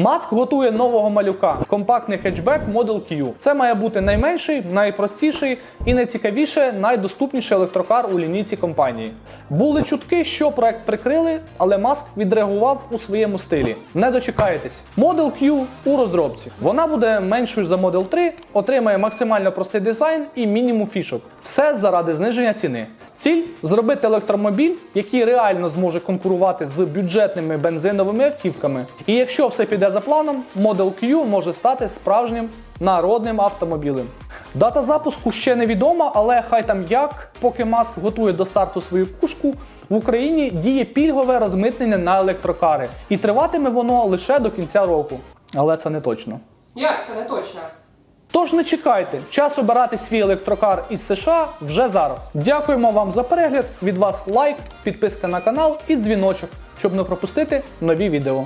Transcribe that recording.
Маск готує нового малюка компактний хетчбек Model Q. Це має бути найменший, найпростіший і найцікавіше, найдоступніший електрокар у лінійці компанії. Були чутки, що проект прикрили, але Маск відреагував у своєму стилі. Не дочекаєтесь. Model Q у розробці. Вона буде меншою за Model 3, отримає максимально простий дизайн і мінімум фішок. Все заради зниження ціни. Ціль зробити електромобіль, який реально зможе конкурувати з бюджетними бензиновими автівками. І якщо все піде за планом, Model Q може стати справжнім народним автомобілем. Дата запуску ще невідома, але хай там як, поки Маск готує до старту свою пушку, в Україні діє пільгове розмитнення на електрокари, і триватиме воно лише до кінця року. Але це не точно. Як це не точно? Тож не чекайте, час обирати свій електрокар із США вже зараз. Дякуємо вам за перегляд. Від вас лайк, підписка на канал і дзвіночок, щоб не пропустити нові відео.